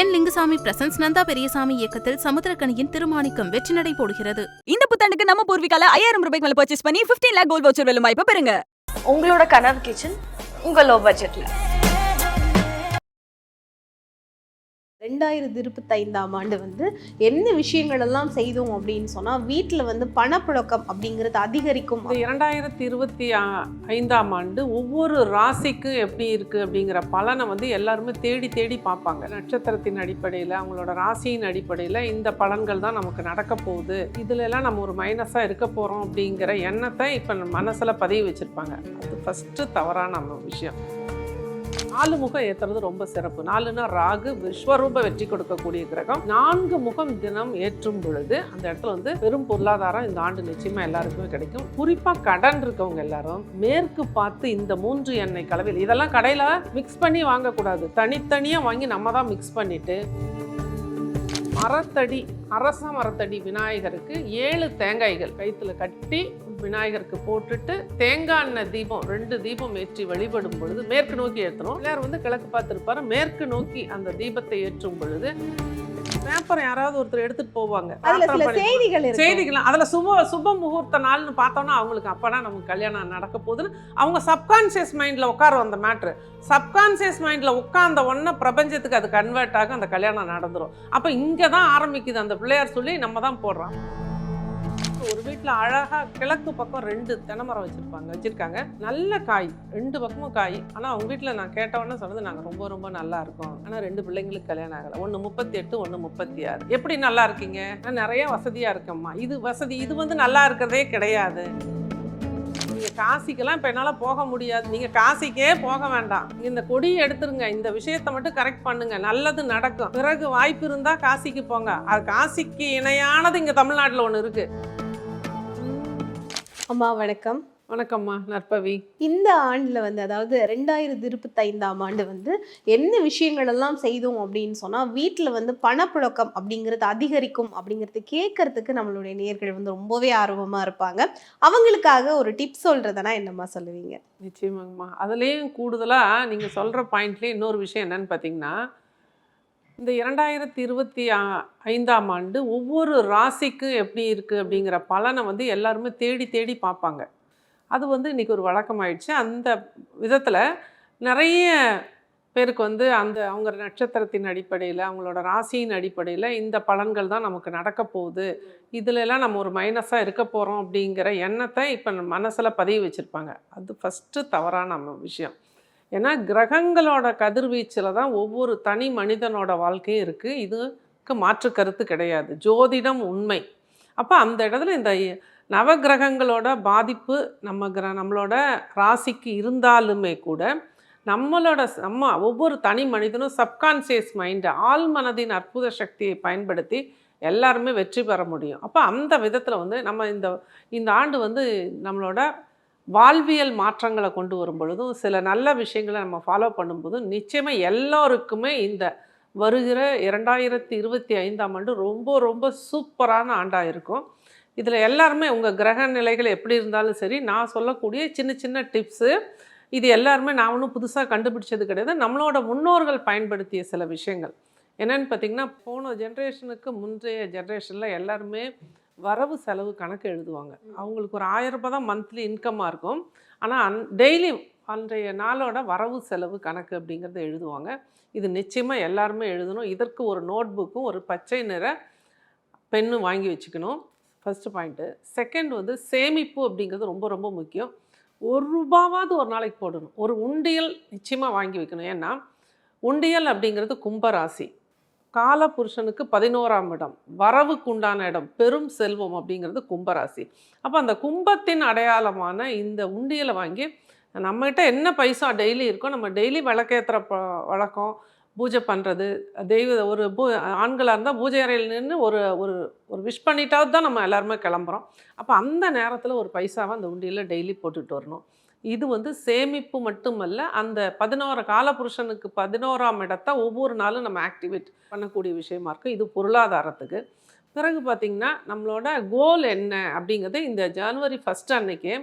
என் Lingusamy presents Nanda Periyasamy இயக்கத்தில் சமுத்திரக்கனியின் திருமாணிக்கம் வெற்றி நடை போடுகிறது. இந்த புத்தாண்டுக்கு நம்ம பூர்விகால ஐயாயிரம் ரூபாய்க்கு மேல பர்ச்சேஸ் பண்ணி 15 லேக் கோல்ட் வவுச்சர் வெல்லும் வாய்ப்பு பெறுங்க. உங்களோட கனவு கிச்சன் உங்க லோ. பட்ஜெட்ல ரெண்டாயிரத்தி இருபத்தைந்தாம் ஆண்டு வந்து என்ன விஷயங்கள் எல்லாம் செய்தோம் அப்படின்னு சொன்னால் வீட்டில் வந்து பணப்புழக்கம் அப்படிங்கிறது அதிகரிக்கும். இரண்டாயிரத்தி இருபத்தி ஆ- ஐந்தாம் ஆண்டு ஒவ்வொரு ராசிக்கும் எப்படி இருக்குது அப்படிங்கிற பலனை வந்து எல்லாருமே தேடி தேடி பார்ப்பாங்க. நட்சத்திரத்தின் அடிப்படையில் அவங்களோட ராசியின் அடிப்படையில் இந்த பலன்கள் தான் நமக்கு நடக்க போகுது. இதுல எல்லாம் நம்ம ஒரு மைனஸாக இருக்க போகிறோம் அப்படிங்கிற எண்ணத்தை இப்போ மனசில் பதிவு வச்சுருப்பாங்க. அது ஃபஸ்ட்டு தவறான நம்ம விஷயம். நாலு முகம் ஏற்றுறது ரொம்ப சிறப்பு. நாலுனா ராகு விஸ்வரூப வெற்றி கொடுக்கக்கூடிய கிரகம். நான்கு முகம் தினம் ஏற்றும் பொழுது அந்த இடத்துல வந்து பெரும் பொருளாதாரம் இந்த ஆண்டு நிச்சயமா எல்லாருக்குமே கிடைக்கும். குறிப்பா கடன் இருக்கவங்க எல்லாரும் மேற்கு பார்த்து இந்த மூன்று எண்ணெய் கலவையில் இதெல்லாம் கடையில மிக்ஸ் பண்ணி வாங்கக்கூடாது. தனித்தனியா வாங்கி நம்ம தான் மிக்ஸ் பண்ணிட்டு மரத்தடி அரச மரத்தடி விநாயகருக்கு ஏழு தேங்காய்கள் கயிற்றுல கட்டி விநாயகருக்கு போட்டுட்டு தேங்காய் எண்ணெய் தீபம் ரெண்டு தீபம் ஏற்றி வழிபடும் பொழுது மேற்கு நோக்கி ஏற்றணும். பிள்ளையார் வந்து கிழக்கு பார்த்துருப்பாரு. மேற்கு நோக்கி அந்த தீபத்தை ஏற்றும் பொழுது பேப்பரை யாராவது ஒருத்தர் எடுத்துட்டு போவாங்க. செய்திகள் செய்திகள் அதில் சுப சுப முகூர்த்த நாள்னு பார்த்தோன்னா அவங்களுக்கு அப்படா நமக்கு கல்யாணம் நடக்க போகுதுன்னு. அவங்க சப்கான்சியஸ் மைண்டில் உட்காரும் அந்த மேட்ரு சப்கான்சியஸ் மைண்டில் உட்கார்ந்த உடனே பிரபஞ்சத்துக்கு அது கன்வெர்ட் ஆகும் அந்த கல்யாணம் நடந்துரும். அப்போ இங்கே தான் ஆரம்பிக்குது அந்த பிள்ளையார் சொல்லி நம்ம தான் போடுறோம். ஒரு வீட்டில் அழகாக கிழக்கு பக்கம் ரெண்டு தென்னமரம் வச்சுருப்பாங்க வச்சுருக்காங்க. நல்ல காய் ரெண்டு பக்கமும் காய். ஆனால் அவங்க வீட்டில் நான் கேட்டவொடனே சொன்னது நாங்கள் ரொம்ப ரொம்ப நல்லா இருக்கோம். ஆனால் ரெண்டு பிள்ளைங்களுக்கு கல்யாணம் ஆகலை. ஒன்று முப்பத்தி எட்டு ஒன்று முப்பத்தி ஆறு எப்படி நல்லா இருக்கீங்க? நான் நிறைய வசதியாக இருக்கேம்மா. இது வசதி இது வந்து நல்லா இருக்கிறதே கிடையாது. நீங்கள் காசிக்கெல்லாம் இப்போ என்னால் போக முடியாது. நீங்கள் காசிக்கே போக வேண்டாம். இந்த கொடியை எடுத்துருங்க. இந்த விஷயத்தை மட்டும் கரெக்ட் பண்ணுங்க. நல்லது நடக்கும். பிறகு வாய்ப்பு இருந்தால் காசிக்கு போங்க. அது காசிக்கு இணையானது இங்கே தமிழ்நாட்டில் ஒன்று இருக்குது அம்மா வணக்கம். வணக்கம்மா நற்பவி. இந்த ஆண்டுல வந்து அதாவது ரெண்டாயிரத்தி இருபத்தைந்தாம் ஆண்டு வந்து என்ன விஷயங்கள் எல்லாம் செய்தோம் அப்படின்னு சொன்னா வீட்டில் வந்து பணப்புழக்கம் அப்படிங்கிறது அதிகரிக்கும் அப்படிங்கிறது கேட்கறதுக்கு நம்மளுடைய நேர்கள் வந்து ரொம்பவே ஆர்வமா இருப்பாங்க. அவங்களுக்காக ஒரு டிப்ஸ் சொல்றதுனா என்னம்மா சொல்லுவீங்க? நிச்சயமாங்கம்மா. அதுலேயும் கூடுதலாக நீங்கள் சொல்கிற பாயிண்ட்லேயே இன்னொரு விஷயம் என்னன்னு பார்த்தீங்கன்னா இந்த இரண்டாயிரத்தி இருபத்தி ஆ- ஐந்தாம் ஆண்டு ஒவ்வொரு ராசிக்கும் எப்படி இருக்குது அப்படிங்கிற பலனை வந்து எல்லாருமே தேடி தேடி பார்ப்பாங்க. அது வந்து இன்றைக்கி ஒரு வழக்கமாயிடுச்சு. அந்த விதத்தில் நிறைய பேருக்கு வந்து அந்த அவங்க நட்சத்திரத்தின் அடிப்படையில் அவங்களோட ராசியின் அடிப்படையில் இந்த பலன்கள் தான் நமக்கு நடக்க போகுது. இதுல நம்ம ஒரு மைனஸாக இருக்க போகிறோம் அப்படிங்கிற எண்ணத்தை இப்போ மனசில் பதிவு வச்சுருப்பாங்க. அது ஃபஸ்ட்டு தவறான நம்ம விஷயம். ஏன்னா கிரகங்களோட கதிர்வீச்சில் தான் ஒவ்வொரு தனி மனிதனோட வாழ்க்கையும் இருக்குது இதுக்கு மாற்று கருத்து கிடையாது. ஜோதிடம் உண்மை. அப்போ அந்த இடத்துல இந்த நவகிரகங்களோட பாதிப்பு நம்ம கிர நம்மளோட ராசிக்கு இருந்தாலுமே கூட நம்மளோட நம்ம ஒவ்வொரு தனி மனிதனும் சப்கான்சியஸ் மைண்டு ஆள் மனதின் அற்புத சக்தியை பயன்படுத்தி எல்லாருமே வெற்றி பெற முடியும். அப்போ அந்த விதத்தில் வந்து நம்ம இந்த இந்த ஆண்டு வந்து நம்மளோட வாழ்வியல் மாற்றங்களை கொண்டு வரும் பொழுதும் சில நல்ல விஷயங்களை நம்ம ஃபாலோ பண்ணும்போதும் நிச்சயமாக எல்லோருக்குமே இந்த வருகிற இரண்டாயிரத்தி இருபத்தி ஐந்தாம் ஆண்டு ரொம்ப ரொம்ப சூப்பரான ஆண்டாக இருக்கும். இதில் எல்லாருமே உங்கள் கிரக நிலைகள் எப்படி இருந்தாலும் சரி நான் சொல்லக்கூடிய சின்ன சின்ன டிப்ஸு இது எல்லாருமே நான் ஒன்றும் புதுசாக கண்டுபிடிச்சது கிடையாது. நம்மளோட முன்னோர்கள் பயன்படுத்திய சில விஷயங்கள். என்னென்னு பார்த்திங்கன்னா போன ஜென்ரேஷனுக்கு முந்தைய ஜென்ரேஷனில் எல்லாருமே வரவு செலவு கணக்கு எழுதுவாங்க. அவங்களுக்கு ஒரு ஆயிரம் ரூபாய் தான் மந்த்லி இன்கம்மாக இருக்கும். ஆனால் அன் டெய்லி அன்றைய நாளோட வரவு செலவு கணக்கு அப்படிங்கிறத எழுதுவாங்க. இது நிச்சயமாக எல்லாருமே எழுதணும். இதற்கு ஒரு நோட் புக்கும் ஒரு பச்சை நிற பெண்ணும் வாங்கி வச்சுக்கணும். ஃபஸ்ட்டு பாயிண்ட்டு செகண்ட் வந்து சேமிப்பு அப்படிங்கிறது ரொம்ப ரொம்ப முக்கியம். ஒரு ரூபாவாவது ஒரு நாளைக்கு போடணும். ஒரு உண்டியல் நிச்சயமாக வாங்கி வைக்கணும். ஏன்னா உண்டியல் அப்படிங்கிறது கும்பராசி. கால புருஷனுக்கு பதினோராம் இடம் வரவுக்கு உண்டான இடம் பெரும் செல்வம் அப்படிங்கிறது கும்பராசி. அப்போ அந்த கும்பத்தின் அடையாளமான இந்த உண்டியலை வாங்கி நம்மகிட்ட என்ன பைசா டெய்லி இருக்கோ நம்ம டெய்லி விளக்கேற்றுற ப வழக்கம் பூஜை பண்ணுறது தெய்வ ஒரு பூ ஆண்களாக இருந்தால் பூஜை அறையில் நின்று ஒரு ஒரு ஒரு விஷ் பண்ணிட்டாவது தான் நம்ம எல்லாருமே கிளம்புறோம். அப்போ அந்த நேரத்தில் ஒரு பைசாவை அந்த உண்டியில் டெய்லி போட்டுட்டு வரணும். இது வந்து சேமிப்பு மட்டுமல்ல அந்த பதினோரு காலபுருஷனுக்கு பதினோராம் இடத்தை ஒவ்வொரு நாளும் நம்ம ஆக்டிவேட் பண்ணக்கூடிய விஷயமா இருக்கும் இது பொருளாதாரத்துக்கு. பிறகு பார்த்திங்கன்னா நம்மளோட கோல் என்ன அப்படிங்கிறது இந்த ஜனவரி ஃபஸ்ட் அன்னைக்கே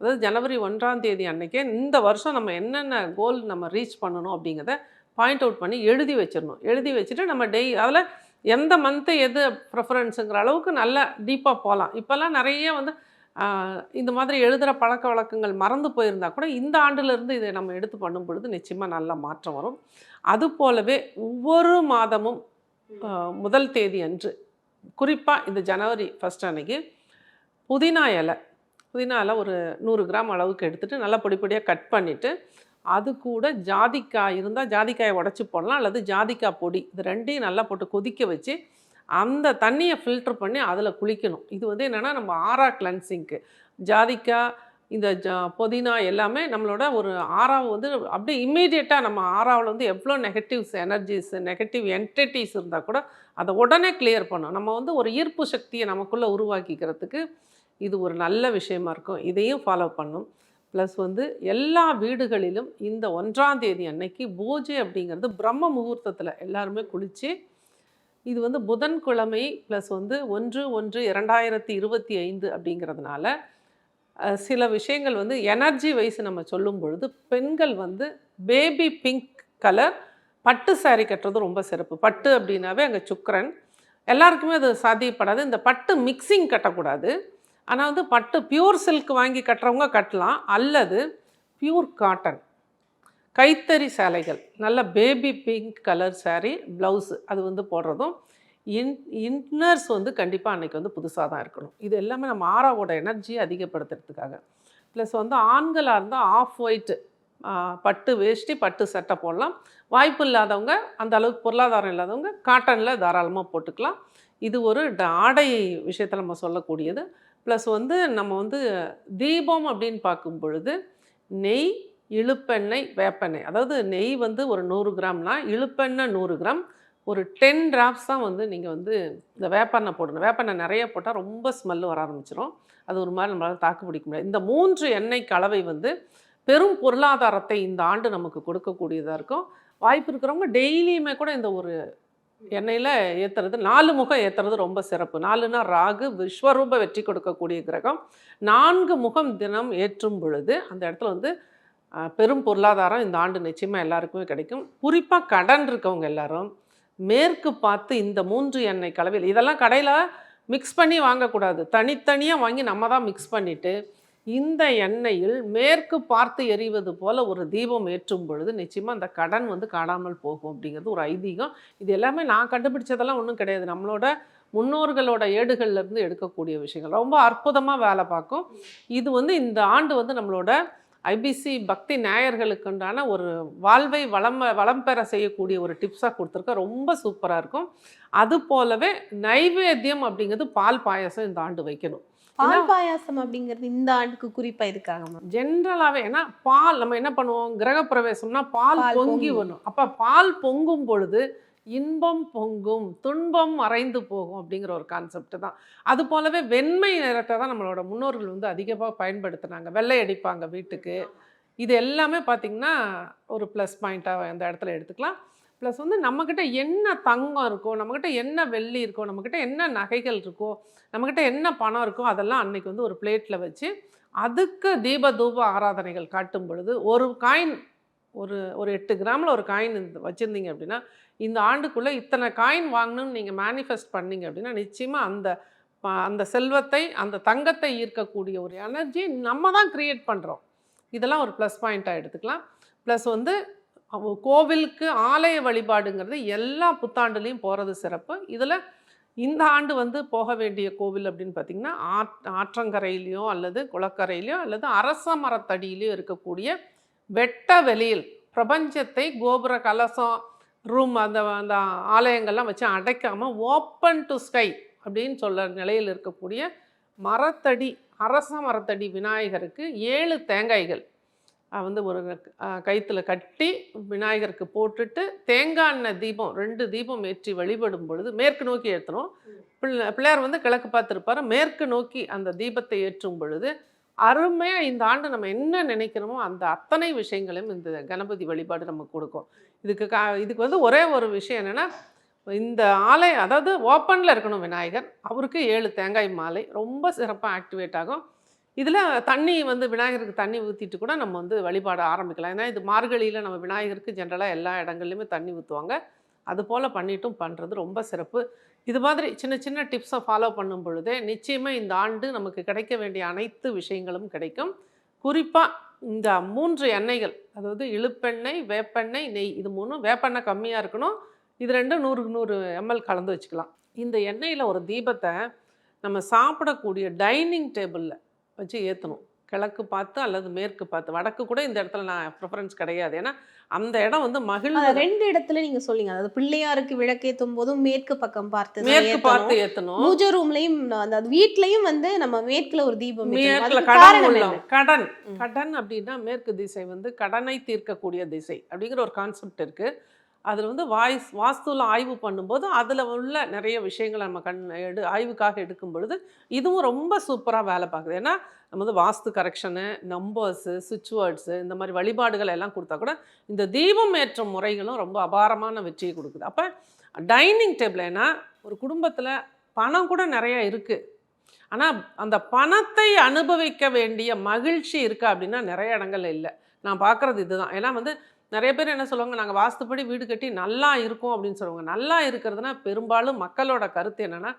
அதாவது ஜனவரி ஒன்றாம் தேதி அன்னைக்கே இந்த வருஷம் நம்ம என்னென்ன கோல் நம்ம ரீச் பண்ணணும் அப்படிங்கிறத பாயிண்ட் அவுட் பண்ணி எழுதி வச்சிடணும். எழுதி வச்சுட்டு நம்ம டெய் அதில் எந்த மந்த்து எது ப்ரிஃபரன்ஸுங்கிற அளவுக்கு நல்லா டீப்பாக போகலாம் இப்போல்லாம் நிறைய வந்து இந்த மாதிரி எழுதுகிற பழக்க வழக்கங்கள் மறந்து போயிருந்தா கூட இந்த ஆண்டிலிருந்து இதை நம்ம எடுத்து பண்ணும் பொழுது நிச்சயமாக நல்ல மாற்றம் வரும். அது போலவே ஒவ்வொரு மாதமும் முதல் தேதி அன்று குறிப்பாக இந்த ஜனவரி ஃபஸ்ட் அன்னைக்கு புதினா இலை புதினா இலை ஒரு நூறு கிராம் அளவுக்கு எடுத்துகிட்டு நல்லா பொடி பொடியாக கட் பண்ணிவிட்டு அது கூட ஜாதிக்காய் இருந்தால் ஜாதிக்காயை உடச்சி போடலாம் அல்லது ஜாதிக்காய் பொடி இது ரெண்டையும் நல்லா போட்டு கொதிக்க வச்சு அந்த தண்ணியை ஃபில்டர் பண்ணி அதில் குளிக்கணும். இது வந்து என்னென்னா நம்ம ஆறா கிளன்சிங்க்கு ஜாதிக்காய் இந்த ஜா புதினா எல்லாமே நம்மளோட ஒரு ஆறாவை வந்து அப்படியே இம்மீடியட்டாக நம்ம ஆறாவில் வந்து எவ்வளோ நெகட்டிவ்ஸ் எனர்ஜிஸ் நெகட்டிவ் என்டிட்டிஸ் இருந்தால் கூட அதை உடனே கிளியர் பண்ணும் நம்ம வந்து ஒரு ஈர்ப்பு சக்தியை நமக்குள்ளே உருவாக்கிக்கிறதுக்கு இது ஒரு நல்ல விஷயமா இருக்கும். இதையும் ஃபாலோ பண்ணும். ப்ளஸ் வந்து எல்லா வீடுகளிலும் இந்த ஒன்றாம் தேதி அன்னைக்கு பூஜை அப்படிங்கிறது பிரம்ம முகூர்த்தத்தில் எல்லாருமே குளித்து இது வந்து புதன்கிழமை ப்ளஸ் வந்து ஒன்று ஒன்று இரண்டாயிரத்தி இருபத்தி ஐந்து அப்படிங்கிறதுனால சில விஷயங்கள் வந்து எனர்ஜி வைஸ் நம்ம சொல்லும் பொழுது பெண்கள் வந்து பேபி பிங்க் கலர் பட்டு சாரீ கட்டுறது ரொம்ப சிறப்பு. பட்டு அப்படின்னாவே அங்கே சுக்கரன். எல்லாருக்குமே அது சாத்தியப்படாது. இந்த பட்டு மிக்சிங் கட்டக்கூடாது. ஆனால் வந்து பட்டு பியூர் சில்க் வாங்கி கட்டுறவங்க கட்டலாம். அல்லது பியூர் காட்டன் கைத்தறி சேலைகள். நல்ல baby pink colour saree blouse அது வந்து போடுறதும் இன் இன்னர்ஸ் வந்து கண்டிப்பாக அன்னைக்கு வந்து புதுசாக தான் இருக்கணும். இது எல்லாமே நம்ம ஆறாவோட எனர்ஜியை அதிகப்படுத்துறதுக்காக. ப்ளஸ் வந்து ஆண்களாக இருந்தால் ஆஃப் ஒயிட்டு பட்டு வேஷ்டி பட்டு சட்டை போடலாம். வாய்ப்பு இல்லாதவங்க அந்த அளவுக்கு பொருளாதாரம் இல்லாதவங்க காட்டனில் தாராளமாக போட்டுக்கலாம். இது ஒரு ட- ஆடை விஷயத்தில் நம்ம சொல்லக்கூடியது. ப்ளஸ் வந்து நம்ம வந்து தீபம் அப்படின்னு பார்க்கும் பொழுது நெய் இழுப்பெண்ணெய் வேப்பெண்ணெய். அதாவது நெய் வந்து ஒரு நூறு கிராம்னா இழுப்பெண்ணெய் நூறு கிராம். ஒரு டென் டிராப்ஸ் தான் வந்து நீங்கள் வந்து இந்த வேப்பெண்ணெய் போடணும். வேப்பெண்ணெய் நிறைய போட்டால் ரொம்ப ஸ்மெல்லு வர ஆரம்பிச்சிடும் அது ஒரு மாதிரி நம்மளால் தாக்கு பிடிக்க முடியாது. இந்த மூன்று எண்ணெய் கலவை வந்து பெரும் பொருளாதாரத்தை இந்த ஆண்டு நமக்கு கொடுக்கக்கூடியதாக இருக்கும். வாய்ப்பு இருக்கிறவங்க டெய்லியுமே கூட இந்த ஒரு எண்ணெயில் ஏற்றுறது நாலு முகம் ஏற்றுறது ரொம்ப சிறப்பு. நாலுனா ராகு விஸ்வரூப வெற்றி கொடுக்கக்கூடிய கிரகம். நான்கு முகம் தினம் ஏற்றும் பொழுது அந்த இடத்துல வந்து பெரும் பொருளாதாரம் இந்த ஆண்டு நிச்சயமாக எல்லாருக்குமே கிடைக்கும். குறிப்பாக கடன் இருக்கவங்க எல்லாரும் மேற்கு பார்த்து இந்த மூன்று எண்ணெய் கலவையில் இதெல்லாம் கடையில் மிக்ஸ் பண்ணி வாங்கக்கூடாது. தனித்தனியாக வாங்கி நம்ம தான் மிக்ஸ் பண்ணிவிட்டு இந்த எண்ணெயில் மேற்கு பார்த்து எரிவது போல் ஒரு தீபம் ஏற்றும் பொழுது நிச்சயமாக அந்த கடன் வந்து காணாமல் போகும் அப்படிங்கிறது ஒரு ஐதீகம். இது எல்லாமே நான் கண்டுபிடிச்சதெல்லாம் ஒன்றும் கிடையாது. நம்மளோட முன்னோர்களோட ஏடுகள்லேருந்து எடுக்கக்கூடிய விஷயங்கள். ரொம்ப அற்புதமாக வேலை பார்க்கும். இது வந்து இந்த ஆண்டு வந்து நம்மளோட ஐபிசி பக்தி நேயர்களுக்கு உண்டான ஒரு வாழ்வை வளம் வளம் பெற செய்யக்கூடிய ஒரு டிப்ஸாக கொடுத்துருக்க. ரொம்ப சூப்பராக இருக்கும். அது போலவே நைவேத்தியம் அப்படிங்கிறது பால் பாயாசம் இந்த ஆண்டு வைக்கணும். பால் பாயாசம் அப்படிங்கிறது இந்த ஆண்டுக்கு குறிப்பா இதுக்காக மேம் ஜென்ரலாகவே ஏன்னா பால் நம்ம என்ன பண்ணுவோம்? கிரகப்பிரவேசம்னா பால் பொங்கி. வரும் அப்போ பால் பொங்கும் பொழுது இன்பம் பொங்கும் துன்பம் மறைந்து போகும் அப்படிங்கிற ஒரு கான்செப்ட் தான். அது போலவே வெண்மை நிறத்தை தான் நம்மளோட முன்னோர்கள் வந்து அதிகமாக பயன்படுத்தினாங்க. வெள்ளை அடிப்பாங்க வீட்டுக்கு. இது எல்லாமே பார்த்திங்கன்னா ஒரு ப்ளஸ் பாயிண்ட்டாக அந்த இடத்துல எடுத்துக்கலாம். ப்ளஸ் வந்து நம்மக்கிட்ட என்ன தங்கம் இருக்கோ நம்மக்கிட்ட என்ன வெள்ளி இருக்கோ நம்மக்கிட்ட என்ன நகைகள் இருக்கோ நம்மக்கிட்ட என்ன பணம் இருக்கோ அதெல்லாம் அன்னைக்கு வந்து ஒரு பிளேட்டில் வச்சு அதுக்கு தீப தூப ஆராதனைகள் காட்டும் பொழுது ஒரு காயின் ஒரு ஒரு எட்டு கிராமில் ஒரு காயின் வச்சுருந்தீங்க அப்படின்னா இந்த ஆண்டுக்குள்ளே இத்தனை காயின் வாங்கணும்னு நீங்கள் மேனிஃபெஸ்ட் பண்ணீங்க அப்படின்னா நிச்சயமாக அந்த அந்த செல்வத்தை அந்த தங்கத்தை ஈர்க்கக்கூடிய ஒரு எனர்ஜி நம்ம தான் க்ரியேட் பண்ணுறோம் இதெல்லாம் ஒரு ப்ளஸ் பாயிண்ட்டாக எடுத்துக்கலாம். ப்ளஸ் வந்து கோவிலுக்கு ஆலய வழிபாடுங்கிறது எல்லா புத்தாண்டுலேயும் போகிறது சிறப்பு. இதில் இந்த ஆண்டு வந்து போக வேண்டிய கோவில் அப்படின்னு பார்த்திங்கன்னா ஆற் ஆற்றங்கரையிலையோ அல்லது குளக்கரையிலையோ அல்லது அரச மரத்தடியிலையோ இருக்கக்கூடிய வெட்ட வெளியில் பிரபஞ்சத்தை கோபுர கலசம் ரூம் அந்த அந்த ஆலயங்கள்லாம் வச்சு அடைக்காமல் ஓப்பன் டு ஸ்கை அப்படின்னு சொல்ல நிலையில் இருக்கக்கூடிய மரத்தடி அரச மரத்தடி விநாயகருக்கு ஏழு தேங்காய்கள். வந்து ஒரு கயிற்றுல கட்டி விநாயகருக்கு போட்டுட்டு தேங்காய் எண்ணெய் தீபம் ரெண்டு தீபம் ஏற்றி வழிபடும் பொழுது மேற்கு நோக்கி ஏற்றணும் பிள்ளை பிள்ளையார் வந்து கிழக்கு பார்த்துருப்பாரு. மேற்கு நோக்கி அந்த தீபத்தை ஏற்றும் பொழுது அருமையாக இந்த ஆண்டு நம்ம என்ன நினைக்கிறோமோ அந்த அத்தனை விஷயங்களையும் இந்த கணபதி வழிபாடு நமக்கு கொடுக்கும். இதுக்கு கா இதுக்கு வந்து ஒரே ஒரு விஷயம் என்னென்னா இந்த ஆலயம் அதாவது ஓப்பனில் இருக்கணும் விநாயகர். அவருக்கு ஏழு தேங்காய் மாலை ரொம்ப சிறப்பாக ஆக்டிவேட் ஆகும். இதில் தண்ணி வந்து விநாயகருக்கு தண்ணி ஊற்றிட்டு கூட நம்ம வந்து வழிபாட ஆரம்பிக்கலாம். ஏன்னா இது மார்கழியில் நம்ம விநாயகருக்கு ஜென்ரலாக எல்லா இடங்கள்லையுமே தண்ணி ஊற்றுவாங்க அது போல் பண்ணிட்டும் பண்ணுறது ரொம்ப சிறப்பு. இது மாதிரி சின்ன சின்ன டிப்ஸை ஃபாலோ பண்ணும் பொழுதே நிச்சயமாக இந்த ஆண்டு நமக்கு கிடைக்க வேண்டிய அனைத்து விஷயங்களும் கிடைக்கும். குறிப்பாக இந்த மூன்று எண்ணெய்கள் அதாவது இழுப்பெண்ணெய் வேப்பெண்ணெய் நெய் இது மூணும் வேப்பெண்ணெய் கம்மியாக இருக்கணும். இது ரெண்டும் நூறுக்கு நூறு எம்எல் கலந்து வச்சுக்கலாம். இந்த எண்ணெயில் ஒரு தீபத்தை நம்ம சாப்பிடக்கூடிய டைனிங் டேபிளில் வச்சு ஏற்றணும் கிழக்கு பார்த்து அல்லது மேற்கு பார்த்து. வடக்கு கூட இந்த இடத்துல நான் ப்ரிஃபரன்ஸ் கிடையாது. ஏன்னா அந்த இடம் வந்து மகிழ்வு ரெண்டு இடத்துல நீங்க சொல்லிங்க அதாவது பிள்ளையாருக்கு விளக்கேத்தும் போதும் மேற்கு பக்கம் பார்த்து மேற்கு ஏத்தணும். பார்த்து ஏற்றணும் பூஜை ரூம்லயும் அந்த வீட்லயும் வந்து நம்ம மேற்குல ஒரு தீபம் ஏத்தணும். மேற்குல கடன்? கடன். கடன் அப்படின்னா மேற்கு திசை வந்து கடனை தீர்க்கக்கூடிய திசை அப்படிங்கிற ஒரு கான்செப்ட் இருக்கு அதில் வந்து வாய்ஸ் வாஸ்துவில் ஆய்வு பண்ணும்போது அதில் உள்ள நிறைய விஷயங்களை நம்ம கண் எடு ஆய்வுக்காக எடுக்கும் பொழுது இதுவும் ரொம்ப சூப்பராக வேலை பார்க்குது. ஏன்னா நம்ம வந்து வாஸ்து கரெக்ஷனு நம்பர்ஸு சுவிட்ச் வேர்ட்ஸு இந்த மாதிரி வழிபாடுகள் எல்லாம் கொடுத்தா கூட இந்த தீபம் ஏற்றும் முறைகளும் ரொம்ப அபாரமான வெற்றியை கொடுக்குது. அப்போ டைனிங் டேபிள் ஏன்னா ஒரு குடும்பத்தில் பணம் கூட நிறையா இருக்குது ஆனால் அந்த பணத்தை அனுபவிக்க வேண்டிய மகிழ்ச்சி இருக்கா அப்படின்னா நிறைய இடங்கள்ல இல்லை. நான் பார்க்குறது இதுதான். ஏன்னா வந்து நிறைய பேர் என்ன சொல்லுவாங்க நாங்கள் வாஸ்துப்படி வீடு கட்டி நல்லா இருக்கோம் அப்படின்னு சொல்லுவாங்க. நல்லா இருக்கிறதுனா பெரும்பாலும் மக்களோட கருத்து என்னென்னா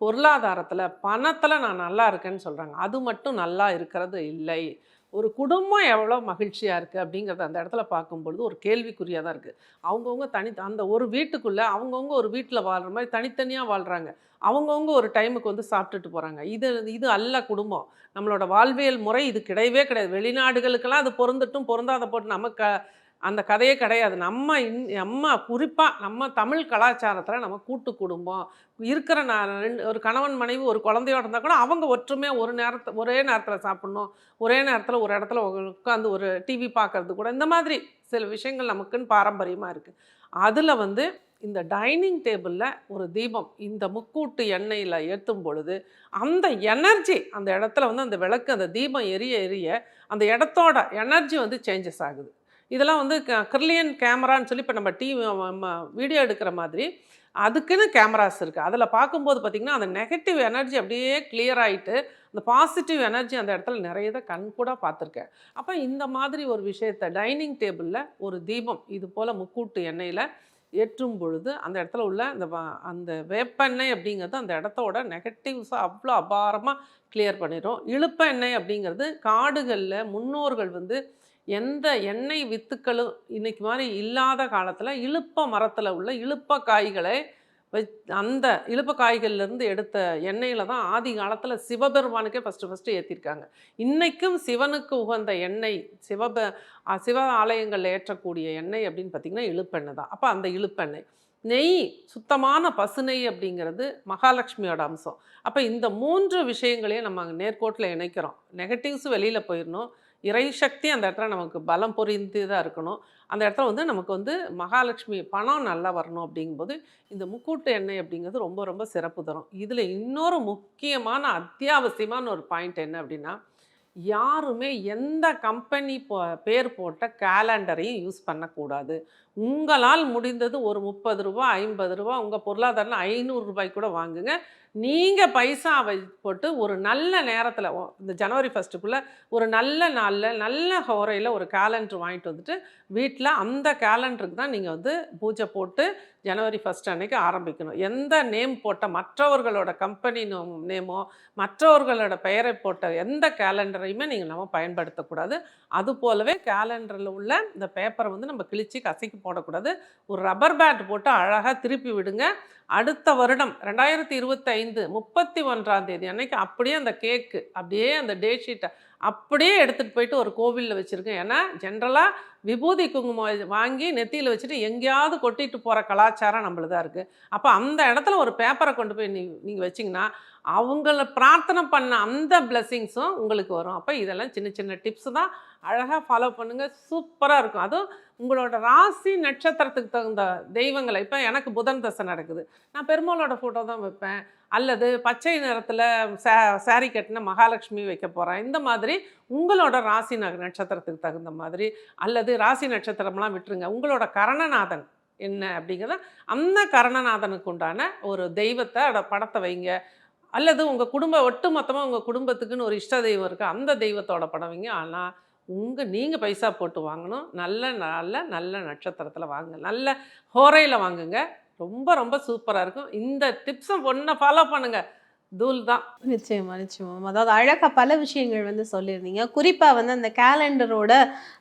பொருளாதாரத்தில் பணத்தில் நான் நல்லா இருக்கேன்னு சொல்கிறாங்க அது மட்டும் நல்லா இருக்கிறது இல்லை. ஒரு குடும்பம் எவ்வளோ மகிழ்ச்சியாக இருக்குது அப்படிங்கிறத அந்த இடத்துல பார்க்கும்பொழுது ஒரு கேள்விக்குறியாக தான் இருக்குது அவங்கவுங்க தனி அந்த ஒரு வீட்டுக்குள்ளே அவங்கவுங்க ஒரு வீட்டில் வாழ்கிற மாதிரி தனித்தனியாக வாழ்கிறாங்க அவங்கவுங்க ஒரு டைமுக்கு வந்து சாப்பிட்டுட்டு போகிறாங்க இது இது அல்ல குடும்பம். நம்மளோட வாழ்வியல் முறை இது கிடையவே கிடையாது. வெளிநாடுகளுக்கெல்லாம் அது பொருந்துட்டும் பொருந்தாத போட்டு நம்ம க அந்த கதையே கிடையாது. நம்ம இன் நம்ம குறிப்பாக நம்ம தமிழ் கலாச்சாரத்தில் நம்ம கூட்டு குடும்பம் இருக்கிற நான் ரெண்டு ஒரு கணவன் மனைவி ஒரு குழந்தையோட இருந்தால் கூட அவங்க ஒற்றுமையாக ஒரு நேரத்தை ஒரே நேரத்தில் சாப்பிட்ணும் ஒரே நேரத்தில் ஒரு இடத்துல உட்காந்து ஒரு டிவி பார்க்கறது கூட இந்த மாதிரி சில விஷயங்கள் நமக்குன்னு பாரம்பரியமாக இருக்குது அதில் வந்து இந்த டைனிங் டேபிளில் ஒரு தீபம் இந்த முக்கூட்டு எண்ணெயில் ஏற்றும் பொழுது அந்த எனர்ஜி அந்த இடத்துல வந்து அந்த விளக்கு அந்த தீபம் எரிய எரிய அந்த இடத்தோட எனர்ஜி வந்து சேஞ்சஸ் ஆகுது. இதெல்லாம் வந்து கிர்லியன் கேமரான்னு சொல்லி இப்போ நம்ம டிவி வீடியோ எடுக்கிற மாதிரி அதுக்குன்னு கேமராஸ் இருக்குது அதில் பார்க்கும்போது பார்த்திங்கன்னா அந்த நெகட்டிவ் எனர்ஜி அப்படியே கிளியர் ஆகிட்டு அந்த பாசிட்டிவ் எனர்ஜி அந்த இடத்துல நிறைய இதை கண் கூட பார்த்துருக்கேன். அப்போ இந்த மாதிரி ஒரு விஷயத்தை டைனிங் டேபிளில் ஒரு தீபம் இது போல் முக்கூட்டு எண்ணெயில் ஏற்றும் பொழுது அந்த இடத்துல உள்ள அந்த வ- அந்த வேப்பெண்ணெய் அப்படிங்கிறது அந்த இடத்தோட நெகட்டிவ்ஸாக அவ்வளோ அபாரமாக கிளியர் பண்ணிடும் இழுப்ப எண்ணெய் அப்படிங்கிறது காடுகளில் முன்னோர்கள் வந்து எந்த எண்ணெய் வித்துக்களும் இன்றைக்கு மாதிரி இல்லாத காலத்தில் இழுப்ப மரத்தில் உள்ள இழுப்ப காய்களை அந்த இழுப்ப காய்கள்லேருந்து எடுத்த எண்ணெயில் தான் ஆதி காலத்தில் சிவபெருமானுக்கே ஃபஸ்ட்டு ஃபஸ்ட்டு ஏற்றிருக்காங்க இன்றைக்கும் சிவனுக்கு உகந்த எண்ணெய் சிவப சிவ ஆலயங்களில் ஏற்றக்கூடிய எண்ணெய் அப்படின்னு பார்த்திங்கன்னா இழுப்பெண்ணெய் தான். அப்போ அந்த இழுப்பெண்ணெய். நெய் சுத்தமான பசுநெய் அப்படிங்கிறது மகாலட்சுமியோட அம்சம். அப்போ இந்த மூன்று விஷயங்களையும் நம்ம அங்கே நேர்கோட்டில் இணைக்கிறோம். நெகட்டிவ்ஸும் வெளியில் போயிடணும் இறை சக்தி அந்த இடத்துல நமக்கு பலம் பொறிந்து தான் இருக்கணும். அந்த இடத்துல வந்து நமக்கு வந்து மகாலட்சுமி பணம் நல்லா வரணும் அப்படிங்கும்போது இந்த முக்கூட்டு எண்ணெய் அப்படிங்கிறது ரொம்ப ரொம்ப சிறப்பு தரும். இதில் இன்னொரு முக்கியமான அத்தியாவசியமான ஒரு பாயிண்ட் என்ன அப்படின்னா யாருமே எந்த கம்பெனி போ பேர் போட்ட கேலண்டரையும் யூஸ் பண்ணக்கூடாது. உங்களால் முடிந்தது ஒரு முப்பது ரூபா ஐம்பது ரூபா உங்கள் பொருளாதாரம் ஐநூறு ரூபாய் கூட வாங்குங்க. நீங்கள் பைசா வை போட்டு ஒரு நல்ல நேரத்தில் இந்த ஜனவரி ஃபஸ்ட்டுக்குள்ளே ஒரு நல்ல நாளில் நல்ல ஹோரையில் ஒரு கேலண்டர் வாங்கிட்டு வந்துட்டு வீட்டில் அந்த கேலண்டருக்கு தான் நீங்கள் வந்து பூஜை போட்டு ஜனவரி ஃபஸ்ட் அன்னைக்கு ஆரம்பிக்கணும். எந்த நேம் போட்ட மற்றவர்களோட கம்பெனி நேமோ மற்றவர்களோட பெயரை போட்ட எந்த கேலண்டரையுமே நீங்கள் நம்ம பயன்படுத்தக்கூடாது. அது போலவே கேலண்டரில் உள்ள இந்த பேப்பரை வந்து நம்ம கிழித்து கசக்கி போடக்கூடாது. ஒரு ரப்பர் பேண்ட் போட்டு அழகாக திருப்பி விடுங்க. அடுத்த வருடம் ரெண்டாயிரத்தி இருபத்தைந்து முப்பத்தி ஒன்றாம் தேதி அன்னைக்கு அப்படியே அந்த கேக்கு அப்படியே அந்த டே ஷீட்டை அப்படியே எடுத்துகிட்டு போயிட்டு ஒரு கோவிலில் வச்சுருக்கேன். ஏன்னா ஜென்ரலாக விபூதி குங்குமம் வாங்கி நெத்தியில் வச்சுட்டு எங்கேயாவது கொட்டிட்டு போகிற கலாச்சாரம் நம்மளுதான் இருக்குது அப்போ அந்த இடத்துல ஒரு பேப்பரை கொண்டு போய் நீ நீங்கள் வச்சிங்கன்னா அவங்கள பிரார்த்தனை பண்ண அந்த பிளெஸ்ஸிங்ஸும் உங்களுக்கு வரும். அப்போ இதெல்லாம் சின்ன சின்ன டிப்ஸ் தான் அழகாக ஃபாலோ பண்ணுங்கள் சூப்பராக இருக்கும். அதுவும் உங்களோட ராசி நட்சத்திரத்துக்கு தகுந்த தெய்வங்களை இப்போ எனக்கு புதன் தசை நடக்குது. நான் பெருமாளோட ஃபோட்டோ தான் வைப்பேன். அல்லது பச்சை நிறத்தில் சே சாரி கட்டின மகாலட்சுமி வைக்க போகிறேன் இந்த மாதிரி உங்களோட ராசி ந நட்சத்திரத்துக்கு தகுந்த மாதிரி அல்லது ராசி நட்சத்திரம்லாம் விட்டுருங்க. உங்களோட கரணநாதன் என்ன அப்படிங்கிறத அந்த கரணநாதனுக்கு உண்டான ஒரு தெய்வத்தை அட படத்தை வைங்க. அல்லது உங்கள் குடும்ப ஒட்டு மொத்தமாக உங்கள் குடும்பத்துக்குன்னு ஒரு இஷ்ட தெய்வம் இருக்குது அந்த தெய்வத்தோட படம் வைங்க ஆனால் உங்கள் நீங்கள் பைசா போட்டு வாங்கணும். நல்ல நல்ல நல்ல நட்சத்திரத்தில் வாங்க. நல்ல ஹோரையில் வாங்குங்க. ரொம்ப ரொம்ப சூப்பராக இருக்கும். இந்த டிப்ஸை ஒன்றை ஃபாலோ பண்ணுங்கள் தூள் தான். நிச்சயமா நிச்சயமா அதாவது அழகா பல விஷயங்கள் வந்து சொல்லியிருந்தீங்க. குறிப்பா வந்து அந்த கேலண்டரோட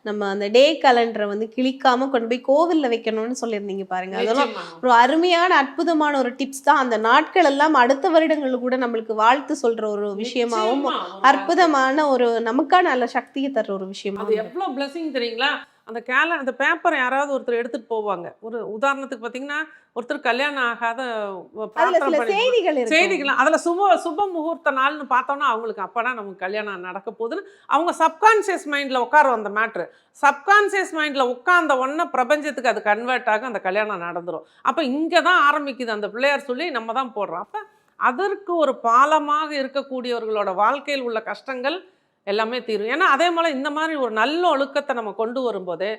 நம்ம அந்த டே கேலண்டரை வந்து கிழிக்காம கொண்டு போய் கோவில்ல வைக்கணும்னு சொல்லியிருந்தீங்க பாருங்க. அதெல்லாம். ஒரு அருமையான அற்புதமான ஒரு டிப்ஸ் தான். அந்த நாட்கள் எல்லாம் அடுத்த வருடங்கள் கூட நம்மளுக்கு வாழ்த்து சொல்ற ஒரு விஷயமாவும் அற்புதமான ஒரு நமக்கான நல்ல சக்தியை தர்ற ஒரு விஷயமா எவ்வளோ பிளஸிங் தெரியுங்களா? அந்த கேல அந்த பேப்பரை யாராவது ஒருத்தர் எடுத்துட்டு போவாங்க. ஒரு உதாரணத்துக்கு பார்த்தீங்கன்னா ஒருத்தர் கல்யாணம் ஆகாத செய்திகள் செய்திகள் அதில் சுப சுப முகூர்த்த நாள்னு பார்த்தோன்னா அவங்களுக்கு அப்படா நமக்கு கல்யாணம் நடக்க போகுதுன்னு அவங்க சப்கான்சியஸ் மைண்டில் உட்காரும் அந்த மேட்ரு சப்கான்சியஸ் மைண்டில் உட்கார்ந்த உடனே பிரபஞ்சத்துக்கு அது கன்வெர்ட் ஆகும் அந்த கல்யாணம் நடந்துரும். அப்போ இங்கே தான் ஆரம்பிக்குது அந்த பிள்ளையார் சொல்லி நம்ம தான் போடுறோம். அப்போ அதற்கு ஒரு பாலமாக இருக்கக்கூடியவர்களோட வாழ்க்கையில் உள்ள கஷ்டங்கள் எல்லாமே தீரும். ஏன்னா அதே போல் இந்த மாதிரி ஒரு நல்ல ஒழுக்கத்தை நம்ம கொண்டு வரும்போதே